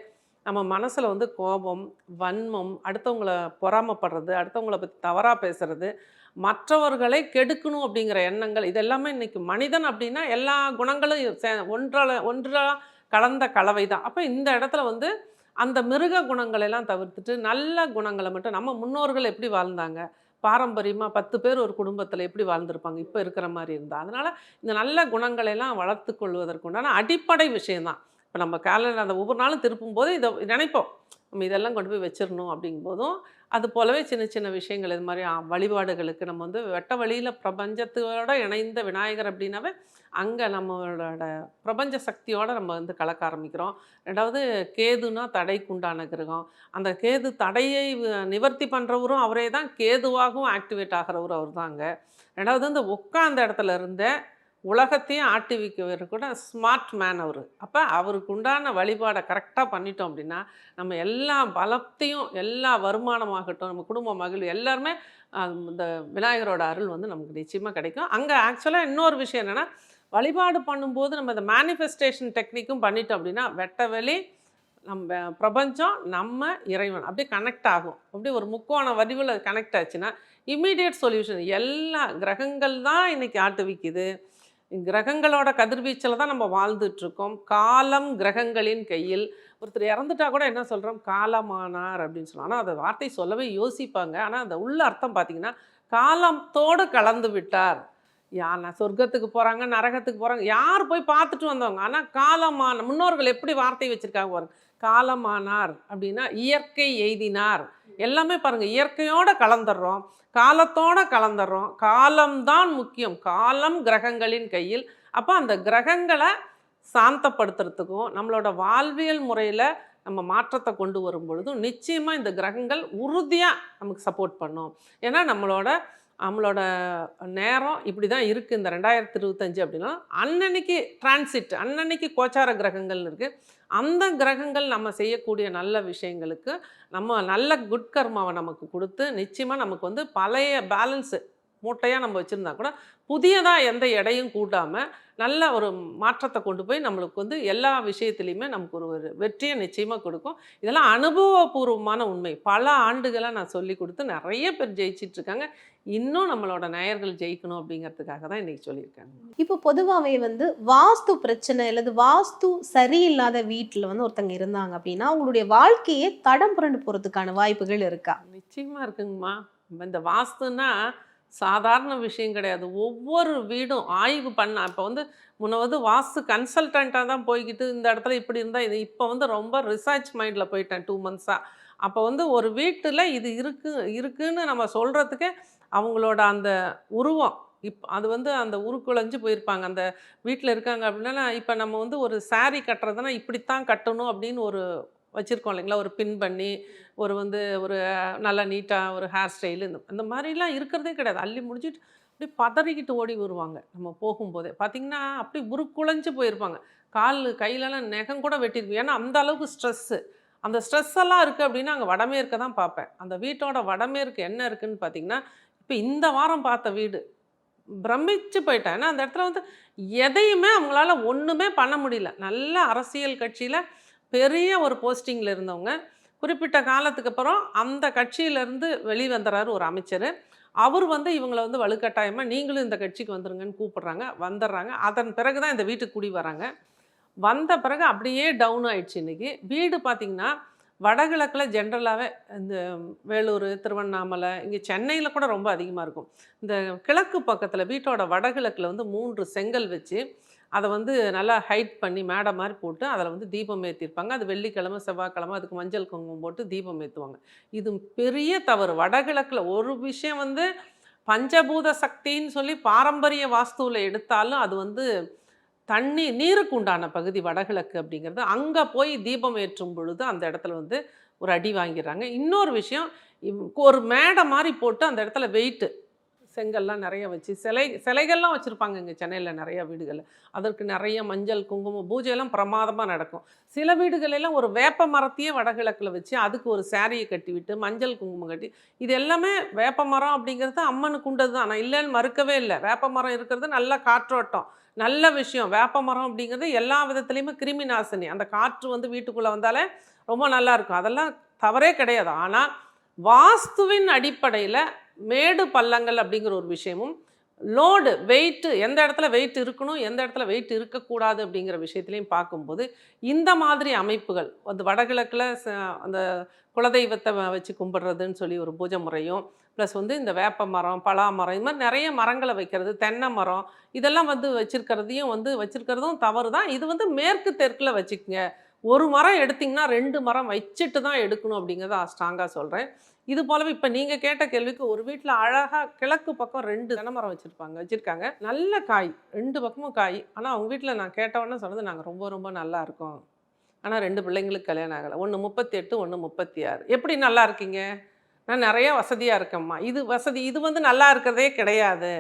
நம்ம மனசில் வந்து கோபம் வன்மம் அடுத்தவங்கள பொறாமைப்படுறது அடுத்தவங்கள பற்றி தவறாக பேசுறது மற்றவர்களை கெடுக்கணும் அப்படிங்கிற எண்ணங்கள் இதெல்லாமே இன்றைக்கி மனிதன் அப்படின்னா எல்லா குணங்களும் சே- ஒன்றால ஒன்றா கலந்த கலவை தான் அப்போ இந்த இடத்துல வந்து அந்த மிருக குணங்களெல்லாம் தவிர்த்துட்டு நல்ல குணங்களை மட்டும் நம்ம முன்னோர்கள் எப்படி வாழ்ந்தாங்க? பாரம்பரியமாக பத்து பேர் ஒரு குடும்பத்தில் எப்படி வாழ்ந்திருப்பாங்க? இப்போ இருக்கிற மாதிரி இருந்தால் அதனால் இந்த நல்ல குணங்களை எல்லாம் வளர்த்து கொள்வதற்குண்டான அடிப்படை விஷயம்தான் இப்போ நம்ம கேலண்டர் அந்த ஒவ்வொரு நாளும் திருப்பும் போது இதை நினைப்போம். நம்ம இதெல்லாம் கொண்டு போய் வச்சிடணும் அப்படிங்கும்போதும் அது போலவே சின்ன சின்ன விஷயங்கள் இது மாதிரி வழிபாடுகளுக்கு நம்ம வந்து வெட்ட வழியில் பிரபஞ்சத்தோட இணைந்த விநாயகர் அப்படின்னாவே அங்கே நம்மளோட பிரபஞ்ச சக்தியோடு நம்ம வந்து கலக்க ஆரம்பிக்கிறோம். ரெண்டாவது கேதுனா தடைக்குண்டான கிரகம். அந்த கேது தடையை நிவர்த்தி பண்ணுறவரும் அவரே தான். கேதுவாகவும் ஆக்டிவேட் ஆகிறவரும் அவர் தாங்க ரெண்டாவது இந்த உட்காந்த இடத்துல இருந்த உலகத்தையும் ஆட்டி வைக்கவர் கூட ஸ்மார்ட் மேன் அவர். அப்போ அவருக்கு உண்டான வழிபாடை கரெக்டாக பண்ணிட்டோம் அப்படின்னா நம்ம எல்லா பலத்தையும் எல்லா வருமானமாகட்டும் நம்ம குடும்ப மகிழ்வு எல்லாருமே இந்த விநாயகரோட அருள் வந்து நமக்கு நிச்சயமாக கிடைக்கும். அங்கே ஆக்சுவலாக இன்னொரு விஷயம் என்னென்னா வழிபாடு பண்ணும்போது நம்ம இந்த மேனிஃபெஸ்டேஷன் டெக்னிக்கும் பண்ணிட்டோம் அப்படின்னா வெட்டவெளி நம்ம பிரபஞ்சம் நம்ம இறைவன் அப்படியே கனெக்ட் ஆகும். அப்படியே ஒரு முக்கோண வடிவில் கனெக்ட் ஆச்சுன்னா இம்மீடியட் சொல்யூஷன் எல்லா கிரகங்கள் தான் இன்னைக்கு ஆட்டுவிக்குது. கிரகங்களோட கதிர்வீச்சில் தான் நம்ம வாழ்ந்துட்டுருக்கோம். காலம் கிரகங்களின் கையில். ஒருத்தர் இறந்துட்டா கூட என்ன சொல்கிறோம் காலமானார் அப்படின்னு சொல்லலாம் ஆனால் அந்த வார்த்தை சொல்லவே யோசிப்பாங்க. ஆனால் அந்த உள்ள அர்த்தம் பார்த்தீங்கன்னா காலத்தோடு கலந்து விட்டார். யார் நான் சொர்க்கத்துக்கு போகிறாங்க நரகத்துக்கு போகிறாங்க யார் போய் பார்த்துட்டு வந்தவங்க? ஆனால் காலமான முன்னோர்கள் எப்படி வார்த்தை வச்சுருக்காங்க பாருங்க. காலமானார் அப்படின்னா இயற்கை எய்தினார். எல்லாமே பாருங்கள் இயற்கையோடு கலந்துடுறோம் காலத்தோட கலந்துடுறோம் காலம்தான் முக்கியம். காலம் கிரகங்களின் கையில். அப்போ அந்த கிரகங்களை சாந்தப்படுத்துறதுக்கும் நம்மளோட வாழ்வியல் முறையில் நம்ம மாற்றத்தை கொண்டு வரும் பொழுதும் நிச்சயமாக இந்த கிரகங்கள் உறுதியாக நமக்கு சப்போர்ட் பண்ணும். ஏன்னா நம்மளோட நம்மளோட நேரம் இப்படி தான் இருக்குது இந்த ரெண்டாயிரத்தி இருபத்தஞ்சு அப்படின்னா அன்னன்னைக்கு டிரான்சிட் அன்னன்னைக்கு கோச்சார கிரகங்கள்னு இருக்குது அந்த கிரகங்கள் நம்ம செய்யக்கூடிய நல்ல விஷயங்களுக்கு நம்ம நல்ல குட் கர்மாவை நமக்கு கொடுத்து நிச்சயமாக நமக்கு வந்து பழைய பேலன்ஸு மூட்டையாக நம்ம வச்சுருந்தா கூட புதியதாக எந்த எடையும் கூட்டாமல் நல்ல ஒரு மாற்றத்தை கொண்டு போய் நம்மளுக்கு வந்து எல்லா விஷயத்துலையுமே நமக்கு ஒரு ஒரு வெற்றியை நிச்சயமாக கொடுக்கும். இதெல்லாம் அனுபவபூர்வமான உண்மை. பல ஆண்டுகளாக நான் சொல்லி கொடுத்து நிறைய பேர் ஜெயிச்சிட்ருக்காங்க இன்னும் நம்மளோட நேயர்கள் ஜெயிக்கணும் அப்படிங்கிறதுக்காக தான் இன்னைக்கு சொல்லியிருக்காங்க. இப்போ பொதுவாகவே வந்து வாஸ்து பிரச்சனை அல்லது வாஸ்து சரியில்லாத வீட்டில் வந்து ஒருத்தங்க இருந்தாங்க அப்படின்னா அவங்களுடைய வாழ்க்கையே தடம் புரண்டு போகிறதுக்கான வாய்ப்புகள் இருக்கா? நிச்சயமாக இருக்குங்கம்மா. இந்த வாஸ்துன்னா சாதாரண விஷயம் கிடையாது. ஒவ்வொரு வீடும் ஆய்வு பண்ண இப்போ வந்து முன்ன வந்து வாஸ்து கன்சல்டண்ட்டாக தான் போய்கிட்டு இந்த இடத்துல இப்படி இருந்தால் இது இப்போ வந்து ரொம்ப ரிசர்ச் மைண்டில் போயிட்டேன் டூ மந்த்ஸாக அப்போ வந்து ஒரு வீட்டில் இது இருக்கு இருக்குன்னு நம்ம சொல்கிறதுக்கே அவங்களோட அந்த உருவம் இப் அது வந்து அந்த உருக்குலைஞ்சு போயிருப்பாங்க. அந்த வீட்டில் இருக்காங்க அப்படின்னா இப்போ நம்ம வந்து ஒரு saree கட்டுறதுன்னா இப்படித்தான் கட்டணும் அப்படின்னு ஒரு வச்சுருக்கோம் இல்லைங்களா? ஒரு பின் பண்ணி ஒரு வந்து ஒரு நல்லா நீட்டாக ஒரு ஹேர் ஸ்டைலு இந்த இந்த மாதிரிலாம் இருக்கிறதே கிடையாது. அள்ளி முடிச்சுட்டு அப்படியே பதறிக்கிட்டு ஓடி வருவாங்க நம்ம போகும்போதே. பார்த்தீங்கன்னா அப்படி உருக்குலைஞ்சு போயிருப்பாங்க. கால் கையிலலாம் நெகம் கூட வெட்டியிருக்கும் ஏன்னா அந்த அளவுக்கு ஸ்ட்ரெஸ்ஸு அந்த ஸ்ட்ரெஸ் எல்லாம் இருக்குது அப்படின்னா அங்கே வடமேற்க தான் பார்ப்பேன். அந்த வீட்டோட வடமேற்கு என்ன இருக்குன்னு பார்த்தீங்கன்னா இப்போ இந்த வாரம் பார்த்த வீடு பிரமிச்சு போயிட்டேன். ஏன்னா அந்த இடத்துல வந்து எதையுமே அவங்களால ஒன்றுமே பண்ண முடியல. நல்ல அரசியல் கட்சியில் பெரிய ஒரு போஸ்டிங்கில் இருந்தவங்க. குறிப்பிட்ட காலத்துக்கு அப்புறம் அந்த கட்சியிலேருந்து வெளிவந்துறாரு ஒரு அமைச்சர். அவர் வந்து இவங்களை வந்து வலுக்கட்டாயமாக நீங்களும் இந்த கட்சிக்கு வந்துருங்கன்னு கூப்பிட்றாங்க. வந்துடுறாங்க. அதன் பிறகு தான் இந்த வீட்டுக்கு குடி வராங்க. வந்த பிறகு அப்படியே டவுன் ஆயிடுச்சு இன்றைக்கி வீடு பார்த்திங்கன்னா வடகிழக்கில் ஜென்ரலாகவே இந்த வேலூர் திருவண்ணாமலை இங்கே சென்னையில் கூட ரொம்ப அதிகமாக இருக்கும். இந்த கிழக்கு பக்கத்தில் வீட்டோட வடகிழக்கில் வந்து மூன்று செங்கல் வச்சு அதை வந்து நல்லா ஹைட் பண்ணி மேடை மாதிரி போட்டு அதில் வந்து தீபம் ஏற்றிருப்பாங்க அது வெள்ளிக்கிழமை செவ்வாய்க்கிழமை அதுக்கு மஞ்சள் குங்குமம் போட்டு தீபம் ஏற்றுவாங்க இது பெரிய தவறு. வடகிழக்கில் ஒரு விஷயம் வந்து பஞ்சபூத சக்தின்னு சொல்லி பாரம்பரிய வாஸ்துவில் எடுத்தாலும் அது வந்து தண்ணி நீருக்கு உண்டான பகுதி வடகிழக்கு அப்படிங்கிறது அங்கே போய் தீபம் ஏற்றும் பொழுது அந்த இடத்துல வந்து ஒரு அடி வாங்கிடுறாங்க. இன்னொரு விஷயம் ஒரு மேடை மாதிரி போட்டு அந்த இடத்துல வெயிட்டு செங்கல்லாம் நிறைய வச்சு சிலை சிலைகள்லாம் வச்சுருப்பாங்க இங்கே சென்னையில் நிறைய வீடுகளில் அதற்கு நிறைய மஞ்சள் குங்குமம் பூஜையெல்லாம் பிரமாதமாக நடக்கும். சில வீடுகளெல்லாம் ஒரு வேப்ப மரத்தையே வடகிழக்கில் வச்சு அதுக்கு ஒரு சேரீயை கட்டி விட்டு மஞ்சள் குங்குமம் கட்டி இது எல்லாமே வேப்ப மரம் அப்படிங்கிறது அம்மனுக்கு உண்டது தான் நான் இல்லைன்னு மறுக்கவே இல்லை. வேப்ப மரம் இருக்கிறது நல்ல காற்றோட்டம். நல்ல விஷயம். வேப்ப மரம் அப்படிங்கிறது எல்லா விதத்துலேயுமே கிருமி நாசினி. அந்த காற்று வந்து வீட்டுக்குள்ளே வந்தாலே ரொம்ப நல்லாயிருக்கும் அதெல்லாம் தவறே கிடையாது. ஆனால் வாஸ்துவின் அடிப்படையில் மேடு பள்ளங்கள் அப்படிங்கிற ஒரு விஷயமும் லோடு வெயிட்டு எந்த இடத்துல வெயிட் இருக்கணும் எந்த இடத்துல வெயிட் இருக்கக்கூடாது அப்படிங்கிற விஷயத்துலையும் பார்க்கும்போது இந்த மாதிரி அமைப்புகள் அந்த வடகிழக்கில் ச- அந்த குலதெய்வத்தை வச்சு கும்பிட்றதுன்னு சொல்லி ஒரு பூஜை முறையும் ப்ளஸ் வந்து இந்த வேப்ப மரம் பலா மரம் இது மாதிரி நிறைய மரங்களை வைக்கிறது தென்னை மரம் இதெல்லாம் வந்து வச்சுருக்கிறதையும் வந்து வச்சுருக்கிறதும் தவறு தான் இது வந்து மேற்கு தெற்கில் வச்சுக்கோங்க. ஒரு மரம் எடுத்திங்கன்னா ரெண்டு மரம் வச்சுட்டு தான் எடுக்கணும் அப்படிங்கிறத ஸ்ட்ராங்காக சொல்கிறேன் இது போலவே இப்போ நீங்கள் கேட்ட கேள்விக்கு ஒரு வீட்டில் அழகாக கிழக்கு பக்கம் ரெண்டு தென்னை மரம் வச்சுருப்பாங்க வச்சுருக்காங்க. நல்ல காய் ரெண்டு பக்கமும் காய். ஆனால் அவங்க வீட்டில் நான் கேட்டவொன்னே சொன்னது நாங்கள் ரொம்ப ரொம்ப நல்லா இருக்கோம். ஆனால் ரெண்டு பிள்ளைங்களுக்கு கல்யாணம் ஆகலை. ஒன்று முப்பத்தி எட்டு ஒன்று முப்பத்தி ஆறு எப்படி நல்லா இருக்கீங்க? நான் நிறைய வசதியாக இருக்கேம்மா. இது வசதி இது வந்து நல்லா இருக்கிறதே கிடையாது.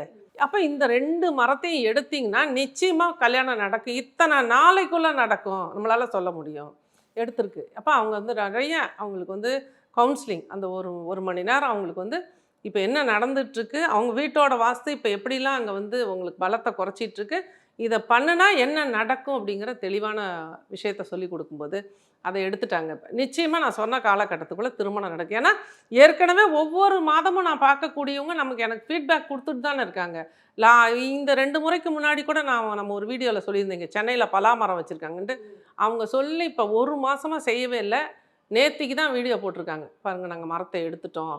அப்போ இந்த ரெண்டு மரத்தையும் எடுத்தீங்கன்னா நிச்சயமாக கல்யாணம் நடக்கும். இத்தனை நாளைக்குள்ளே நடக்கும். நம்மளால் சொல்ல முடியும். எடுத்திருக்கு. அப்போ அவங்க வந்து நிறைய அவங்களுக்கு வந்து கவுன்சிலிங் அந்த ஒரு ஒரு மணி நேரம் அவங்களுக்கு வந்து இப்போ என்ன நடந்துட்டுருக்கு அவங்க வீட்டோட வாஸ்து இப்போ எப்படிலாம் அங்கே வந்து உங்களுக்கு பலத்தை குறைச்சிட்ருக்கு இதை பண்ணுனா என்ன நடக்கும் அப்படிங்கிற தெளிவான விஷயத்த சொல்லி கொடுக்கும்போது அதை எடுத்துட்டாங்க நிச்சயமாக நான் சொன்ன காலகட்டத்துக்குள்ளே திருமணம் நடக்கும். ஏன்னா ஏற்கனவே ஒவ்வொரு மாதமும் நான் பார்க்கக்கூடியவங்க நமக்கு எனக்கு ஃபீட்பேக் கொடுத்துட்டு தானே இருக்காங்க. லா இந்த ரெண்டு முறைக்கு முன்னாடி கூட நான் நம்ம ஒரு வீடியோவில் சொல்லியிருந்தேங்க சென்னையில் பலாமரம் வச்சுருக்காங்கன்ட்டு. அவங்க சொல்லி இப்போ ஒரு மாதமாக செய்யவே இல்லை. நேத்திக்கு தான் வீடியோ போட்டிருக்காங்க. பாருங்கள் நாங்கள் மரத்தை எடுத்துட்டோம்.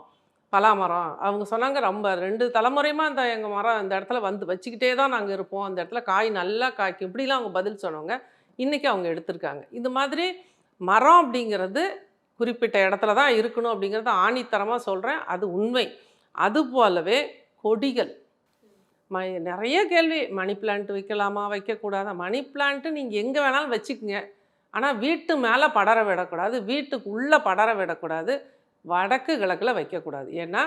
பலாமரம். அவங்க சொன்னாங்க ரொம்ப ரெண்டு தலைமுறையுமா அந்த எங்கள் மரம் இந்த இடத்துல வந்து வச்சுக்கிட்டே தான் நாங்கள் இருப்போம். அந்த இடத்துல காய் நல்லா காய்க்கும். இப்படிலாம் அவங்க பதில் சொன்னவங்க இன்றைக்கி அவங்க எடுத்திருக்காங்க. இந்த மாதிரி மரம் அப்படிங்கிறது குறிப்பிட்ட இடத்துல தான் இருக்கணும் அப்படிங்கிறத ஆணித்தரமாக சொல்கிறேன் அது உண்மை. அது போலவே கொடிகள். ம நிறைய கேள்வி. மணி பிளான்ட் வைக்கலாமா? வைக்கக்கூடாதா? மணி பிளான்ட்டு நீங்கள் எங்கே வேணாலும் வச்சுக்கோங்க. ஆனால் வீட்டு மேலே படர விடக்கூடாது வீட்டுக்கு உள்ளே படர விடக்கூடாது வடக்கு கிழக்கில் வைக்கக்கூடாது. ஏன்னா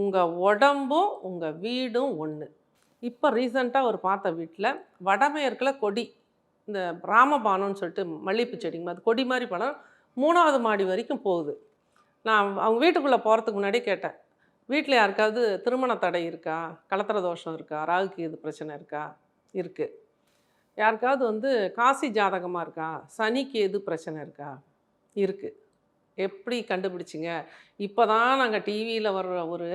உங்கள் உடம்பும் உங்கள் வீடும் ஒன்று இப்போ ரீசண்டாக ஒரு பார்த்த வீட்டில் வடமேற்கில் கொடி இந்த ராமபானம்னு சொல்லிட்டு மல்லிகைப்பூ செடிங்க அது கொடி மாதிரி பழம் மூணாவது மாடி வரைக்கும் போகுது. நான் அவங்க வீட்டுக்குள்ளே போகிறதுக்கு முன்னாடியே கேட்டேன். வீட்டில் யாருக்காவது திருமண தடை இருக்கா? கலத்திர தோஷம் இருக்கா? ராகுக்கு இது பிரச்சனை இருக்கா? இருக்குது யாருக்காவது வந்து காசி ஜாதகமாக இருக்கா? சனிக்கு எது பிரச்சனை இருக்கா? இருக்குது எப்படி கண்டுபிடிச்சிங்க? இப்போ தான் நாங்கள் டிவியில் வர்ற ஒரு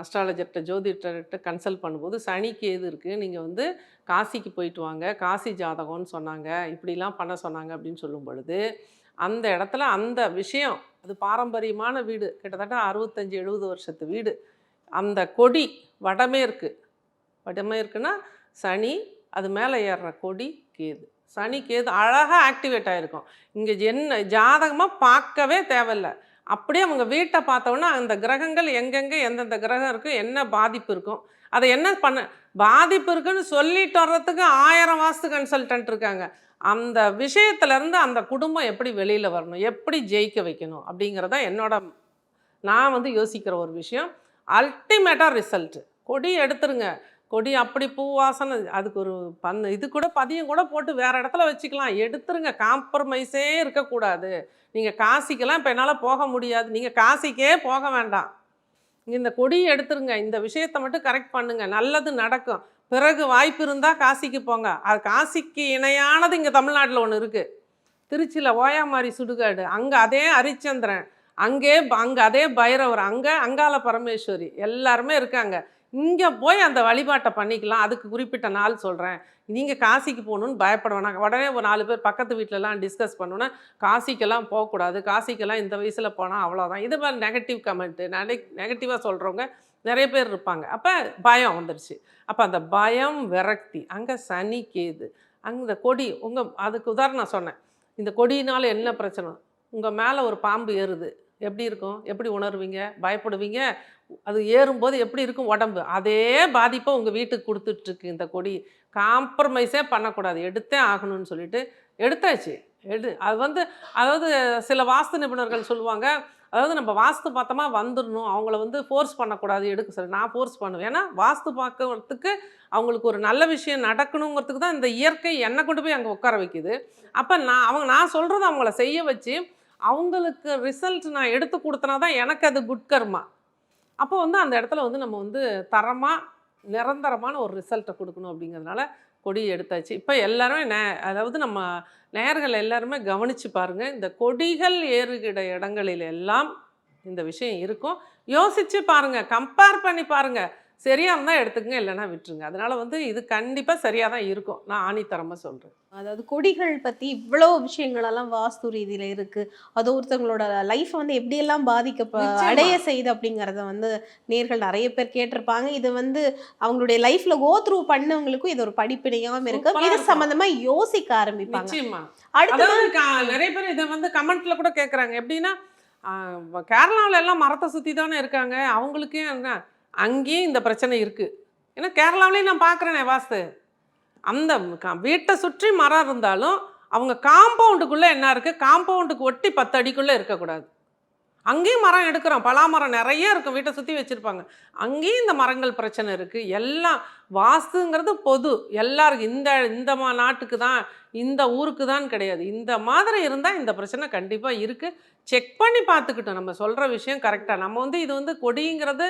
அஸ்ட்ராலஜர்கிட்ட ஜோதிடர்கிட்ட கன்சல்ட் பண்ணும்போது சனிக்கு எது இருக்குது நீங்கள் வந்து காசிக்கு போயிட்டு வாங்க. காசி ஜாதகம்னு சொன்னாங்க. இப்படிலாம் பண்ண சொன்னாங்க அப்படின்னு சொல்லும் பொழுது அந்த இடத்துல அந்த விஷயம் அது பாரம்பரியமான வீடு. கிட்டத்தட்ட அறுபத்தஞ்சி எழுபது வருஷத்து வீடு. அந்த கொடி வடமேற்கு. வடமேற்குன்னா சனி அது மேலே ஏறுற கொடி கேது. சனி கேது அழகாக ஆக்டிவேட் ஆகிருக்கும் இங்கே என்ன ஜாதகமாக பார்க்கவே தேவையில்லை. அப்படியே அவங்க வீட்டை பார்த்தோன்னா அந்த கிரகங்கள் எங்கெங்கே எந்தெந்த கிரகம் இருக்கும் என்ன பாதிப்பு இருக்கும் அதை என்ன பண்ண பாதிப்பு இருக்குன்னு சொல்லிட்டு வர்றதுக்கு ஆயிரம் வாஸ்து கன்சல்டன்ட் இருக்காங்க. அந்த விஷயத்துலேருந்து அந்த குடும்பம் எப்படி வெளியில் வரணும் எப்படி ஜெயிக்க வைக்கணும் அப்படிங்கிறத என்னோட நான் வந்து யோசிக்கிற ஒரு விஷயம். அல்டிமேட்டாக ரிசல்ட்டு கொடி எடுத்துருங்க. கொடி அப்படி பூ வாசனை அதுக்கு ஒரு பண் இது கூட பதியம் கூட போட்டு வேறு இடத்துல வச்சுக்கலாம். எடுத்துருங்க. காம்ப்ரமைஸே இருக்கக்கூடாது. நீங்கள் காசிக்கெல்லாம் இப்போ என்னால் போக முடியாது. நீங்கள் காசிக்கே போக வேண்டாம். இந்த கொடியை எடுத்துருங்க. இந்த விஷயத்தை மட்டும் கரெக்ட் பண்ணுங்கள் நல்லது நடக்கும். பிறகு வாய்ப்பு இருந்தால் காசிக்கு போங்க. அது காசிக்கு இணையானது இங்கே தமிழ்நாட்டில் ஒன்று இருக்குது திருச்சியில் ஓயாமாரி சுடுகாடு. அங்கே அதே ஹரிச்சந்திரன் அங்கே அங்கே அதே பைரவர். அங்கே அங்காள பரமேஸ்வரி. எல்லாருமே இருக்காங்க. இங்கே போய் அந்த வழிபாட்டை பண்ணிக்கலாம். அதுக்கு குறிப்பிட்ட நாள் சொல்கிறேன் நீங்கள் காசிக்கு போகணுன்னு பயப்பட வேணாம். உடனே ஒரு நாலு பேர் பக்கத்து வீட்டிலலாம் டிஸ்கஸ் பண்ணோன்னா காசிக்கெல்லாம் போகக்கூடாது. காசிக்கெல்லாம் இந்த வயசில் போனால் அவ்வளோதான் இது மாதிரி நெகட்டிவ் கமெண்ட்டு நெகட்டிவாக சொல்கிறவங்க நிறைய பேர் இருப்பாங்க. அப்போ பயம் வந்துடுச்சு அப்போ அந்த பயம் விரக்தி. அங்கே சனி கேது. அந்த கொடி உங்கள் அதுக்கு உதாரணம் சொன்னேன். இந்த கொடியினால் என்ன பிரச்சனை? உங்கள் மேலே ஒரு பாம்பு ஏறுது. எப்படி இருக்கும்? எப்படி உணர்வீங்க? பயப்படுவீங்க? அது ஏறும்போது எப்படி இருக்கும் உடம்பு? அதே பாதிப்பை உங்கள் வீட்டுக்கு கொடுத்துட்ருக்கு இந்த கொடி. காம்ப்ரமைஸே பண்ணக்கூடாது. எடுத்தே ஆகணும்னு சொல்லிட்டு எடுத்தாச்சு. எடு அது வந்து அதாவது சில வாஸ்து நிபுணர்கள் சொல்லுவாங்க அதாவது நம்ம வாஸ்து பார்த்தோமா வந்துடணும். அவங்கள வந்து ஃபோர்ஸ் பண்ணக்கூடாது. எடுக்க சொல்லி நான் ஃபோர்ஸ் பண்ணுவேன். ஏன்னா வாஸ்து பார்க்கறதுக்கு அவங்களுக்கு ஒரு நல்ல விஷயம் நடக்கணுங்கிறதுக்கு தான் இந்த இயற்கை என்னை கொண்டு போய் அங்கே உட்கார வைக்குது. அப்போ நான் அவங்க நான் சொல்கிறத அவங்கள செய்ய வச்சு அவங்களுக்கு ரிசல்ட் நான் எடுத்து கொடுத்தனா தான் எனக்கு அது குட் கர்மா அப்போ வந்து அந்த இடத்துல வந்து நம்ம வந்து தரமாக நிரந்தரமான ஒரு ரிசல்ட்டை கொடுக்கணும் அப்படிங்கிறதுனால கொடி எடுத்தாச்சு. இப்போ எல்லாருமே நே அதாவது நம்ம நேர்கள் எல்லாருமே கவனித்து பாருங்கள் இந்த கொடிகள் ஏறுகிற இடங்களில் எல்லாம் இந்த விஷயம் இருக்கும். யோசித்து பாருங்கள் கம்பேர் பண்ணி பாருங்கள் சரியாக இருந்தால் எடுத்துக்கங்க இல்லைன்னா விட்டுருங்க. அதனால் வந்து இது கண்டிப்பாக சரியாக தான் இருக்கும். நான் ஆணித்தரமாக சொல்கிறேன் அதாவது கொடிகள் பத்தி இவ்வளவு விஷயங்கள் எல்லாம் வாஸ்து ரீதியில இருக்கு. அது ஒருத்தவங்களோட லைஃப் வந்து எப்படியெல்லாம் பாதிக்க. அடைய செய்யுது அப்படிங்கறத வந்து நேர்கள் நிறைய பேர் கேட்டிருப்பாங்க. இது வந்து அவங்களுடைய லைஃப்ல கோ த்ரூ பண்ணவங்களுக்கும் இது ஒரு படிப்பினையாவும் இருக்கு. இது. சம்பந்தமா யோசிக்க ஆரம்பிப்பாங்க. அடுத்தது நிறைய பேர் இதை வந்து கமெண்ட்ல கூட கேட்குறாங்க எப்படின்னா கேரளாவில் எல்லாம் மரத்தை சுற்றி தானே இருக்காங்க. அவங்களுக்கே என்ன அங்கேயும் இந்த பிரச்சனை இருக்குது ஏன்னா கேரளாவிலையும் நான் பார்க்குறேனே வாஸ்து அந்த க- வீட்டை சுற்றி மரம் இருந்தாலும் அவங்க காம்பவுண்டுக்குள்ளே என்ன இருக்குது காம்பவுண்டுக்கு ஒட்டி பத்து அடிக்குள்ளே இருக்கக்கூடாது. அங்கேயும் மரம் எடுக்கிறோம். பலா மரம் நிறைய இருக்கும். வீட்டை சுற்றி வச்சுருப்பாங்க. அங்கேயும் இந்த மரங்கள் பிரச்சனை இருக்குது எல்லாம் வாஸ்துங்கிறது பொது. எல்லாருக்கும் இந்த இந்த மா நாட்டுக்கு தான் இந்த ஊருக்கு தான் கிடையாது. இந்த மாதிரி இருந்தால் இந்த பிரச்சனை கண்டிப்பாக இருக்குது செக் பண்ணி பார்த்துக்கிட்டோம். நம்ம சொல்கிற விஷயம் கரெக்டாக நம்ம வந்து இது வந்து கொடிங்கிறது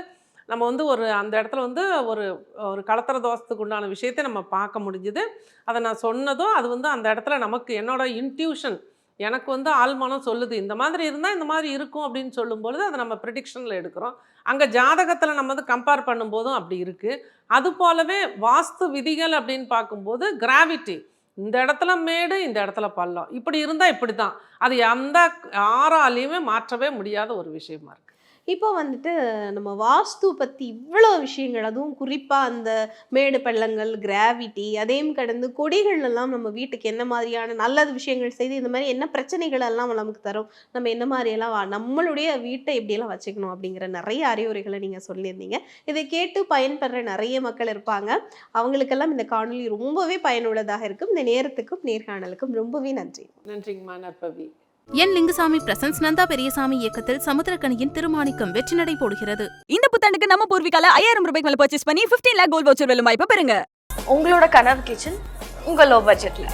நம்ம வந்து ஒரு அந்த இடத்துல வந்து ஒரு ஒரு கலத்தர தோஷத்துக்கு உண்டான விஷயத்தை நம்ம பார்க்க முடிஞ்சுது. அதை நான் சொன்னதும் அது வந்து அந்த இடத்துல நமக்கு என்னோடய இன்ட்யூஷன் எனக்கு வந்து ஆழ்மனம் சொல்லுது. இந்த மாதிரி இருந்தால் இந்த மாதிரி இருக்கும் அப்படின்னு சொல்லும்பொழுது அதை நம்ம ப்ரிடிக்ஷனில் எடுக்கிறோம். அங்கே ஜாதகத்தில் நம்ம வந்து கம்பேர் பண்ணும்போதும் அப்படி இருக்குது அது போலவே வாஸ்து விதிகள் அப்படின்னு பார்க்கும்போது கிராவிட்டி இந்த இடத்துல மேடு இந்த இடத்துல பள்ளம். இப்படி இருந்தால் இப்படி தான் அது எந்த ஆறாலையுமே மாற்றவே முடியாத ஒரு விஷயமா இருக்குது இப்போ வந்துட்டு நம்ம வாஸ்து பற்றி இவ்வளோ விஷயங்கள் அதுவும் குறிப்பாக அந்த மேடு பள்ளங்கள் கிராவிட்டி அதையும் கடந்து கொடிகள் எல்லாம் நம்ம வீட்டுக்கு என்ன மாதிரியான நல்லது விஷயங்கள் செய்து இந்த மாதிரி என்ன பிரச்சனைகள் எல்லாம் நமக்கு தரும் நம்ம என்ன மாதிரியெல்லாம் நம்மளுடைய வீட்டை எப்படியெல்லாம் வச்சுக்கணும் அப்படிங்கிற நிறைய அறிவுரைகளை நீங்கள் சொல்லியிருந்தீங்க. இதை கேட்டு பயன்பெற நிறைய மக்கள் இருப்பாங்க. அவங்களுக்கெல்லாம் இந்த காணொளி ரொம்பவே பயனுள்ளதாக இருக்கும். இந்த நேரத்துக்கும் நேர்காணலுக்கும் ரொம்பவே நன்றி. நன்றிங்கம்மா நற்பவி. என் லிங்குசாமி பிரசன்ஸ் நந்தா பெரியசாமி இயக்கத்தில் சமுத்திரக்கனியின் திருமாணிக்கம் வெற்றிநடை போடுகிறது. இந்த புத்தாண்டுக்கு நம்ம பூர்விகால ஐயாயிரம் ரூபாய்க்கு மேல பர்ச்சேஸ் பண்ணி 15 லேக் கோல்ட் வவுச்சர் வெல்லும் வாய்ப்பு பெறுங்க. உங்களோட கனவு கிச்சன் உங்கள் லோ. பட்ஜெட்டில்